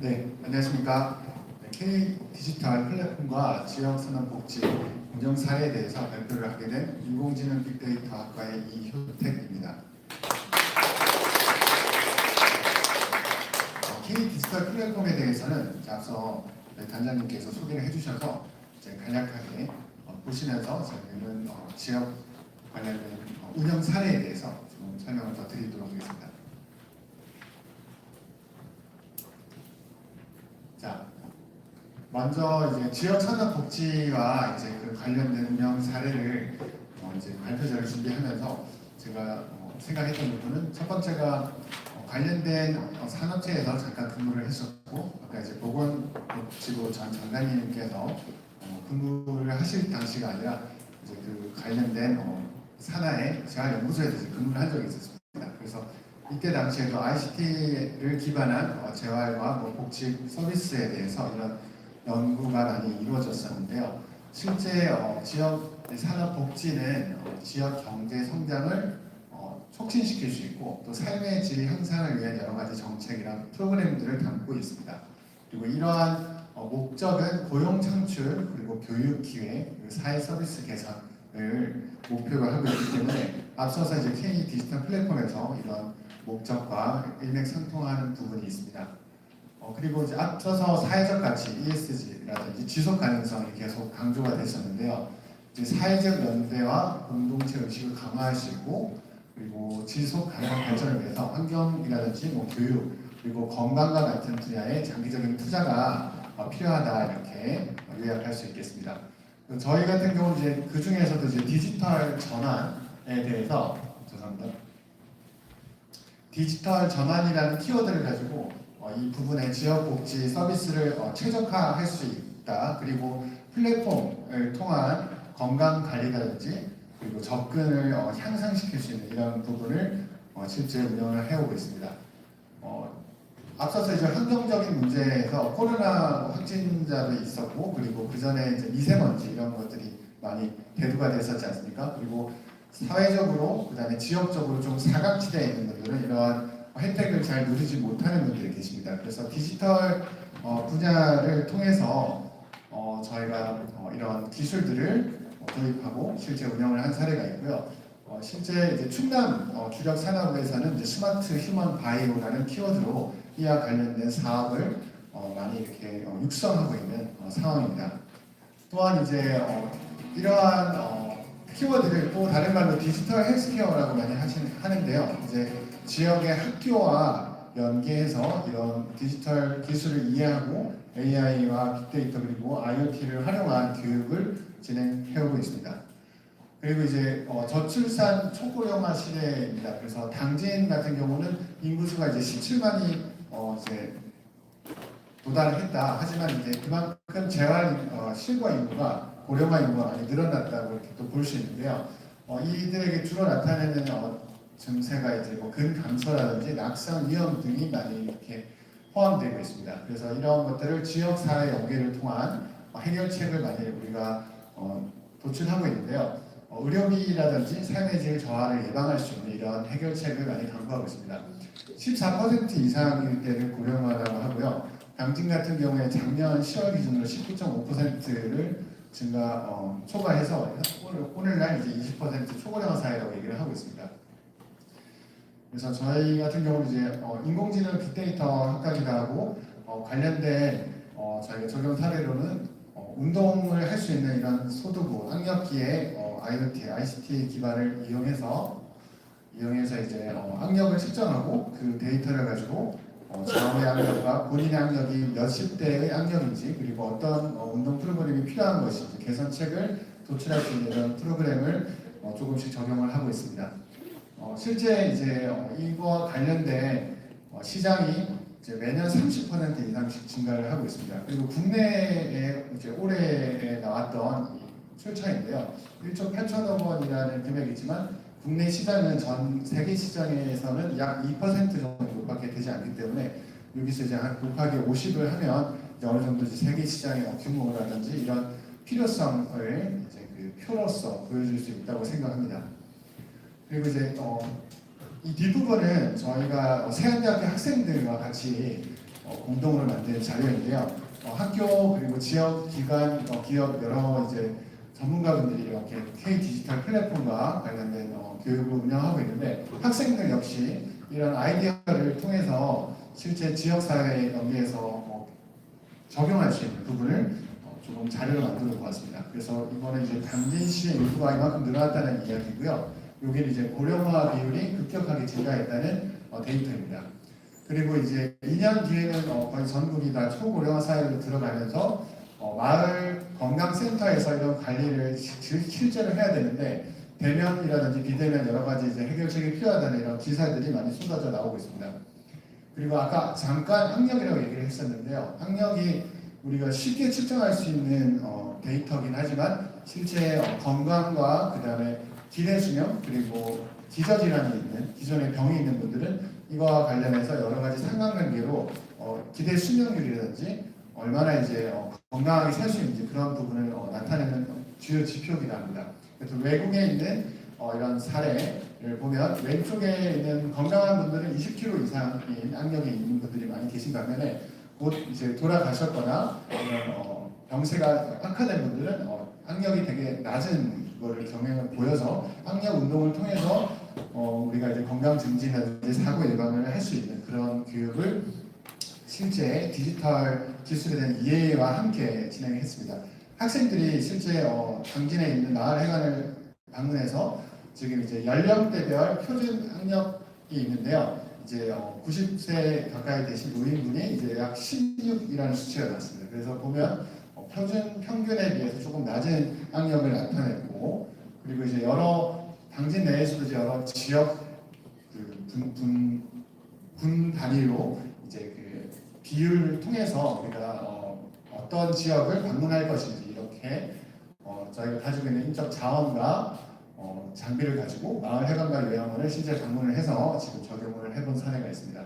네, 안녕하십니까. 네, K 디지털 플랫폼과 지역 산업 복지 운영 사례에 대해서 발표를 하게 된 인공지능 빅데이터 학과의 이효택입니다. 어, K 디지털 플랫폼에 대해서는 앞서 네, 단장님께서 소개를 해주셔서 이제 간략하게 어, 보시면서 저희는 어, 지역 관련된 어, 운영 사례에 대해서 좀 설명을 더 드리도록 하겠습니다. 자, 먼저 이제 지역 산업 복지와 이제 그 관련된 운영 사례를 어 이제 발표자를 준비하면서 제가 어 생각했던 부분은 첫 번째가 어 관련된 어 산업체에서 잠깐 근무를 했었고 아까 이제 보건복지부 전 장관님께서 어 근무를 하실 당시가 아니라 이제 그 관련된 어 산하의 재활연구소에서 근무를 한 적이 있었습니다. 그래서 이때 당시에도 ICT를 기반한 어, 재활과 뭐 복지 서비스에 대해서 이런 연구가 많이 이루어졌었는데요. 실제 어, 지역 산업 복지는 어, 지역 경제 성장을 어, 촉진시킬 수 있고 또 삶의 질 향상을 위한 여러 가지 정책이랑 프로그램들을 담고 있습니다. 그리고 이러한 어, 목적은 고용 창출 그리고 교육 기회 그리고 사회 서비스 개선을 목표로 하고 있기 때문에 앞서서 이제 K 디지털 플랫폼에서 이런 목적과 일맥상통하는 부분이 있습니다. 어, 그리고 이제 앞서서 사회적 가치 ESG라든지 지속 가능성이 계속 강조가 됐었는데요. 이제 사회적 연대와 공동체 의식을 강화하시고 그리고 지속 가능한 발전을 위해서 환경이라든지 뭐 교육 그리고 건강과 같은 분야에 장기적인 투자가 어, 필요하다 이렇게 어, 요약할 수 있겠습니다. 그 저희 같은 경우는 이제 그 중에서도 이제 디지털 전환에 대해서 죄송합니다. 디지털 전환이라는 키워드를 가지고 어, 이 부분의 지역 복지 서비스를 어, 최적화할 수 있다. 그리고 플랫폼을 통한 건강 관리라든지 그리고 접근을 어, 향상시킬 수 있는 이런 부분을 어, 실제 운영을 해오고 있습니다. 어, 앞서서 이제 환경적인 문제에서 코로나 확진자도 있었고 그리고 그 전에 이제 미세먼지 이런 것들이 많이 대두가 됐었지 않습니까? 그리고 사회적으로 그다음에 지역적으로 좀 사각지대에 있는 분들은 이러한 혜택을 잘 누리지 못하는 분들이 계십니다. 그래서 디지털 어, 분야를 통해서 어, 저희가 어, 이런 기술들을 어, 도입하고 실제 운영을 한 사례가 있고요. 어, 실제 이제 충남 어, 주력 산업에서는 이제 스마트 휴먼 바이오라는 키워드로 이와 관련된 사업을 어, 많이 이렇게 어, 육성하고 있는 어, 상황입니다. 또한 이제 어, 이러한 어, 키워드를 또 다른 말로 디지털 헬스케어라고 많이 하신, 하는데요. 이제 지역의 학교와 연계해서 이런 디지털 기술을 이해하고 AI와 빅데이터 그리고 IoT를 활용한 교육을 진행해오고 있습니다. 그리고 이제 어, 저출산 초고령화 시대입니다. 그래서 당진 같은 경우는 인구수가 이제 17만이 어, 이제 도달을 했다. 하지만 이제 그만큼 재활 어, 실과 인구가 고령화 인구가 많이 늘어났다고 이렇게 또 볼 수 있는데요. 어, 이들에게 주로 나타내는 어, 증세가 이제 뭐 근감소라든지 낙상 위험 등이 많이 이렇게 포함되고 있습니다. 그래서 이런 것들을 지역 사회 연계를 통한 어, 해결책을 많이 우리가 어, 도출하고 있는데요. 어, 의료비라든지 삶의 질 저하를 예방할 수 있는 이런 해결책을 많이 강구하고 있습니다. 14% 이상일 때를 고령화라고 하고요. 당진 같은 경우에 작년 10월 기준으로 19.5%를 증가 어, 초과해서 오늘, 오늘날 이제 20% 초고령화 사회라고 얘기를 하고 있습니다. 그래서 저희 같은 경우는 이제 어, 인공지능 빅데이터 학과기도 하고 어, 관련된 어, 저희가 적용 사례로는 어, 운동을 할 수 있는 이런 소두부 악력기에 어, IoT, ICT 기반을 이용해서 이용해서 이제 어, 악력을 측정하고 그 데이터를 가지고 어, 좌우의 악력과 본인의 악력이 몇십 대의 악력인지 그리고 어떤 어, 운동 프로그램이 필요한 것인지 개선책을 도출할 수 있는 이런 프로그램을 어, 조금씩 적용을 하고 있습니다. 어, 실제 이제 어, 이거와 관련된 어, 시장이 이제 매년 30% 이상씩 증가를 하고 있습니다. 그리고 국내에 이제 올해 나왔던 이 출처인데요. 1조 8천억 원이라는 금액이지만 국내 시장은 전 세계 시장에서는 약 2% 정도밖에 되지 않기 때문에 여기서 이제 한 곱하기 50을 하면 어느 정도 이제 세계 시장의 규모라든지 이런 필요성을 이제 그 표로서 보여줄 수 있다고 생각합니다. 그리고 이제 어, 이 뒷부분은 저희가 세안대학교 학생들과 같이 어, 공동으로 만든 자료인데요. 어, 학교 그리고 지역 기관, 어, 기업 여러 이제 전문가분들이 이렇게 K 디지털 플랫폼과 관련된 어, 교육을 운영하고 있는데 학생들 역시 이런 아이디어를 통해서 실제 지역 사회 연계에서 어, 적용할 수 있는 부분을 어, 조금 자료를 만들어 보았습니다. 그래서 이거는 이제 당진시의 인구가 이만큼 늘어났다는 이야기고요. 여기는 이제 고령화 비율이 급격하게 증가했다는 어, 데이터입니다. 그리고 이제 2년 뒤에는 어, 거의 전국이 다 초고령화 사회로 들어가면서 어, 마을 건강센터에서 이런 관리를 시- 실- 실제로 해야 되는데 대면이라든지 비대면 여러 가지 이제 해결책이 필요하다는 이런 기사들이 많이 쏟아져 나오고 있습니다. 그리고 아까 잠깐 학력이라고 얘기를 했었는데요. 학력이 우리가 쉽게 측정할 수 있는 어, 데이터긴 하지만 실제 어, 건강과 그 다음에 수명 그리고 기저질환이 있는 기존에 병이 있는 분들은 이거와 관련해서 여러 가지 상관관계로 어, 기대 수명률이라든지 얼마나 이제 어, 건강하게 살 수 있는지 그런 부분을 어, 나타내는 주요 지표이기도 합니다. 그래서 외국에 있는 어, 이런 사례를 보면 왼쪽에 있는 건강한 분들은 20kg 이상인 악력이 있는 분들이 많이 계신 반면에 곧 이제 돌아가셨거나 이런 어, 병세가 악화된 분들은 어, 악력이 되게 낮은 거를 경향을 보여서 악력 운동을 통해서 어, 우리가 이제 건강 증진이라든지 사고 예방을 할 수 있는 그런 교육을 실제 디지털 기술에 대한 이해와 함께 진행했습니다. 학생들이 실제 어, 당진에 있는 마을 회관을 방문해서 지금 이제 연령대별 표준 학력이 있는데요. 이제 어, 90세 가까이 되신 노인분이 이제 약 16이라는 수치가 나왔습니다. 그래서 보면 어, 표준 평균에 비해서 조금 낮은 학력을 나타냈고 그리고 이제 여러 당진 내에서도 여러 지역 그 군, 군, 군 단위로 이제 그 비율을 통해서 우리가 어, 어떤 지역을 방문할 것인지 이렇게 어, 저희가 가지고 있는 인적 자원과 어, 장비를 가지고 마을 해관과 요양원을 실제 방문을 해서 지금 적용을 해본 사례가 있습니다.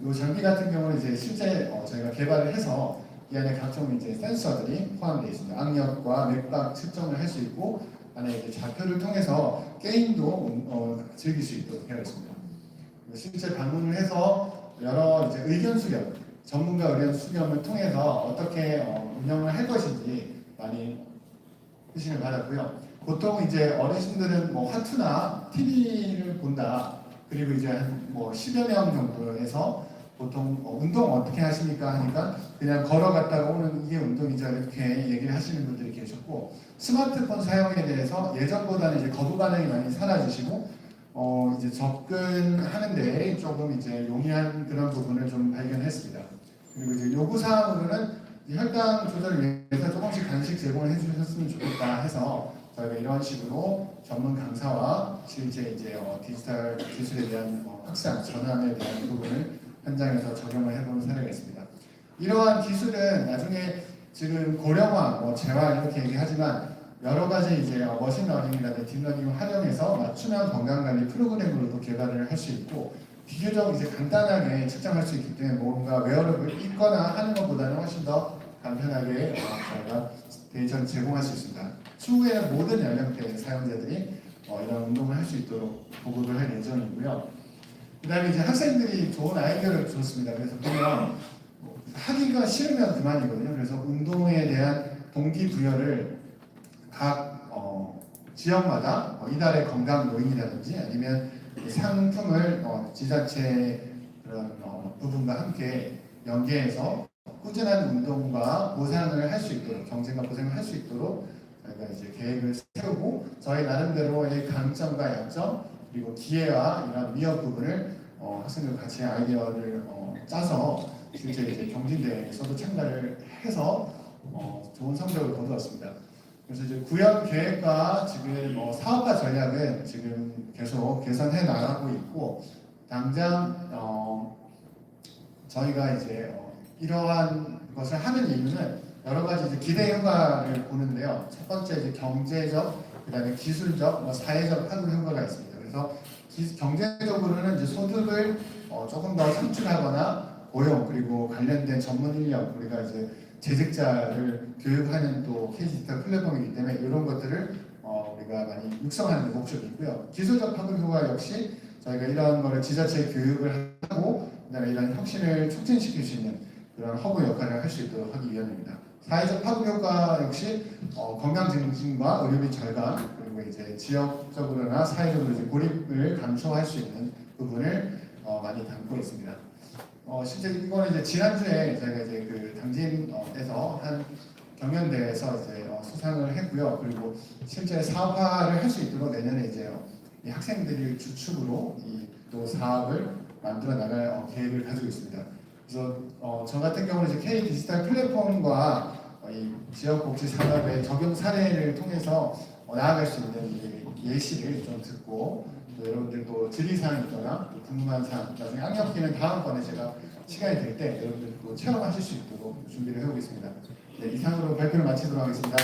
이 장비 같은 경우는 이제 실제 어, 저희가 개발을 해서 이 안에 각종 이제 센서들이 포함되어 있습니다. 악력과 맥박 측정을 할 수 있고 안에 이제 좌표를 통해서 게임도 어, 즐길 수 있도록 되어 있습니다. 실제 방문을 해서 여러 이제 의견 수렴, 전문가 의견 수렴을 통해서 어떻게 어, 운영을 할 것인지 많이 의심을 받았고요. 보통 이제 어르신들은 뭐 화투나 TV를 본다. 그리고 이제 한뭐 10여 명 정도에서 보통 어, 운동 어떻게 하십니까 하니까 그냥 걸어갔다가 오는 이게 운동이죠 이렇게 얘기를 하시는 분들이 계셨고 스마트폰 사용에 대해서 예전보다는 이제 거부 반응이 많이 사라지시고 어 이제 접근하는데 조금 이제 용이한 그런 부분을 좀 발견했습니다. 그리고 이제 요구 사항으로는 이 혈당 조절을 위해서 조금씩 간식 제공을 해주셨으면 좋겠다 해서 저희가 이런 식으로 전문 강사와 실제 이제 어, 디지털 기술에 대한 어, 확산 전환에 대한 부분을 현장에서 적용을 해보는 사례가 있습니다. 이러한 기술은 나중에 지금 고령화, 뭐 재활 이렇게 얘기하지만 여러 가지 이제 어, 머신러닝이라든지 딥러닝을 활용해서 맞춤형 건강관리 프로그램으로도 개발을 할 수 있고 비교적 이제 간단하게 측정할 수 있기 때문에 뭔가 웨어러블 입거나 하는 것보다는 훨씬 더 간편하게 어, 저희가 데이터를 제공할 수 있습니다. 추후에 모든 연령대 사용자들이 어, 이런 운동을 할 수 있도록 보급을 할 예정이고요. 그다음에 이제 학생들이 좋은 아이디어를 줬습니다. 그래서 보면 뭐 하기가 싫으면 그만이거든요. 그래서 운동에 대한 동기부여를 각 어, 지역마다 어, 이달의 건강 노인이라든지 아니면 이 상품을 어, 지자체 그런 어, 부분과 함께 연계해서 꾸준한 운동과 보상을 할 수 있도록 경쟁과 보상을 할 수 있도록 저희가 이제 계획을 세우고 저희 나름대로의 강점과 약점 그리고 기회와 이런 위협 부분을 어, 학생들과 같이 아이디어를 어, 짜서 실제 이제 경진대회에서도 참가를 해서 어, 좋은 성적을 거두었습니다. 그래서 이제 구현 계획과 지금 뭐 사업화 전략은 지금 계속 개선해 나가고 있고 당장 어, 저희가 이제 어, 이러한 것을 하는 이유는 여러 가지 이제 기대 효과를 보는데요. 첫 번째 이제 경제적, 그다음에 기술적, 뭐 사회적 파급 효과가 있습니다. 그래서 기- 경제적으로는 이제 소득을 어, 조금 더 창출하거나 고용 그리고 관련된 전문 인력 우리가 이제 재직자를 교육하는 또 K디지털 플랫폼이기 때문에 이런 것들을 어, 우리가 많이 육성하는 데 목적이 있고요. 기술적 파급 효과 역시 저희가 이런 거를 지자체 교육을 하고 그다음에 이런 혁신을 촉진시킬 수 있는 그런 허브 역할을 할 수 있도록 하기 위함입니다. 사회적 파급 효과 역시 어, 건강 증진과 의료비 절감 그리고 이제 지역적으로나 사회적으로 이제 고립을 감소할 수 있는 부분을 어, 많이 담고 있습니다. 어, 실제 이거는 이제 지난주에 저희가 이제 그 당진에서 한 경연대회에서 이제 어, 수상을 했고요. 그리고 실제 사업화를 할 수 있도록 내년에 이제 어, 이 학생들이 주축으로 이 또 사업을 만들어 나갈 어, 계획을 가지고 있습니다. 그래서 어, 저 같은 경우는 이제 K 디지털 플랫폼과 어, 이 지역복지 산업의 적용 사례를 통해서 어, 나아갈 수 있는 이 예시를 좀 듣고 또 여러분들도 질의사항이 있거나 또 궁금한 사항 나중에 악력기는 다음번에 제가 시간이 될 때 여러분들 또 체험하실 수 있도록 준비를 해보겠습니다. 네, 이상으로 발표를 마치도록 하겠습니다.